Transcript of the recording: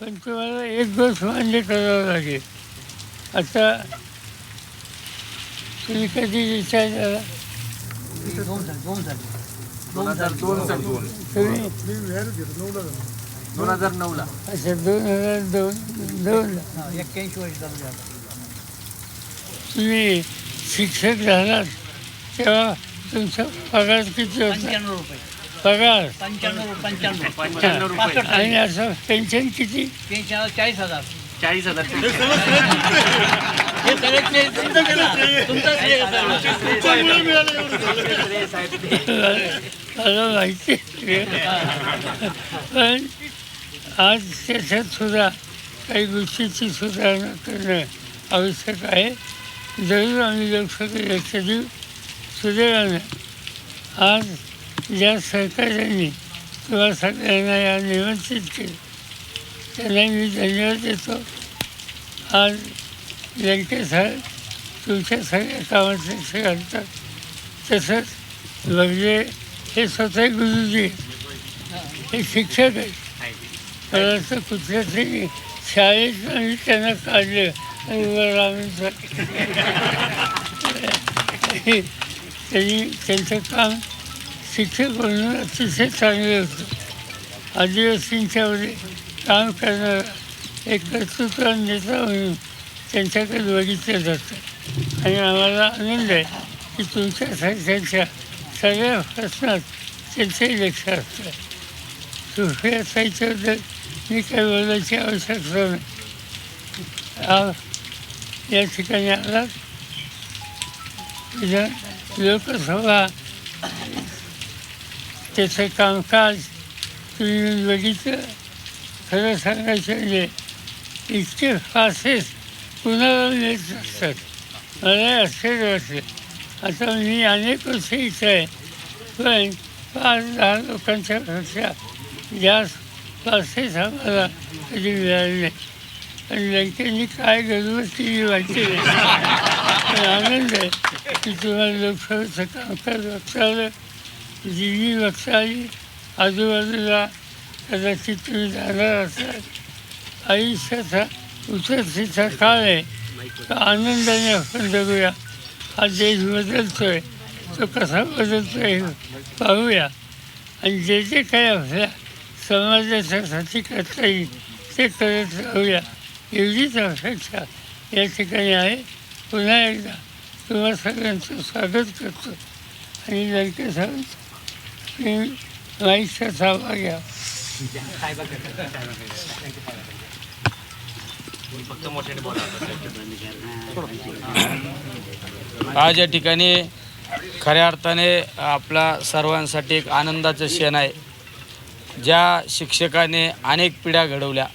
पण तुम्हाला एक गोष्ट मान्य करावं लागेल. आता तुम्ही कधी विचार झाला दोन झाले दोन झाले. दोन हजार दोन साली तुम्ही दोन हजार नऊ ला. अच्छा दोन हजार दोन दोन एक्क्याऐंशी वर्ष झाले. तुम्ही शिक्षक झालात तेव्हा तुमचा पगार किती होता? पंच्याण्णव रुपये. पगार. पंच्याण्णव पंच्याण्णव. पंच्याण्णव रुपये. पासष्ट आणि असं पेन्शन किती? त्यांच्या चाळीस हजार. चाळीस हजार हे सगळे ते तुमचं केलं. तुमचं श्रेय सगळं. मला माहिती आहे. पण आज त्याच्यात सुद्धा काही गोष्टीची सुधारणा करणं आवश्यक आहे. जरूर आम्ही लोकसभेत देऊ. सुदैवानं आज ज्या सहकार्यांनी किंवा सगळ्यांना या निमंत्रित केलं त्यांना मी धन्यवाद देतो. आज लंके साहेब तुमच्या सगळ्या कामात लक्ष घालतात तसंच म्हणजे हे स्वतः गुरुजी हे शिक्षक आहेत. मला असं कुठल्या तरी शाळेत आम्ही त्यांना काढले. आणि त्यांनी त्यांचं काम तिथे बोलणं अतिशय चांगलं होतं. आदिवासींच्यामध्ये काम करणारा एक कर्तृत्व नेता म्हणून त्यांच्याकडे बघितलं जातं. आणि आम्हाला आनंद आहे की तुमच्यासारख्यांच्या सगळ्या प्रश्नात त्यांचंही लक्ष असतं. सुफिया साईच्याबद्दल मी काही बोलायची आवश्यकता नाही. या ठिकाणी आलात? लोकसभा त्याचं कामकाज तुम्ही बघितलं? खरं सांगायचं म्हणजे इतके फासेस कुणाला मिळत असतात. मला आश्चर्य वाटलं आता मी अनेक वर्ष इथं आहे. पण पाच दहा लोकांच्या पेक्षा जास्त फासेस आम्हाला कधी मिळाले नाही. आणि लंकेने काय गरज केली वाटते पण आनंद आहे की तुम्हाला लोकसभेचं कामकाज वाटतं आलं जी बघता आजूबाजूला कदाचित तुम्ही जाणार असाल आयुष्याचा उतरतीचा काळ आहे तो आनंदाने आपण जगूया हा देश बदलतोय. तो कसा बदलतो आहे पाहूया. आणि जे जे काही आपल्या समाजाच्यासाठी करता येईल ते करत राहूया. एवढीच अपेक्षा या ठिकाणी आहे. पुन्हा एकदा तुम्हा सगळ्यांचं स्वागत करतो. आणि लडके साहेब तुम्ही घ्या. आज या ठिकाणी खऱ्या अर्थाने आपला सर्वांसाठी एक आनंदाचं क्षण आहे. ज्या शिक्षकाने अनेक पिढ्या घडवल्या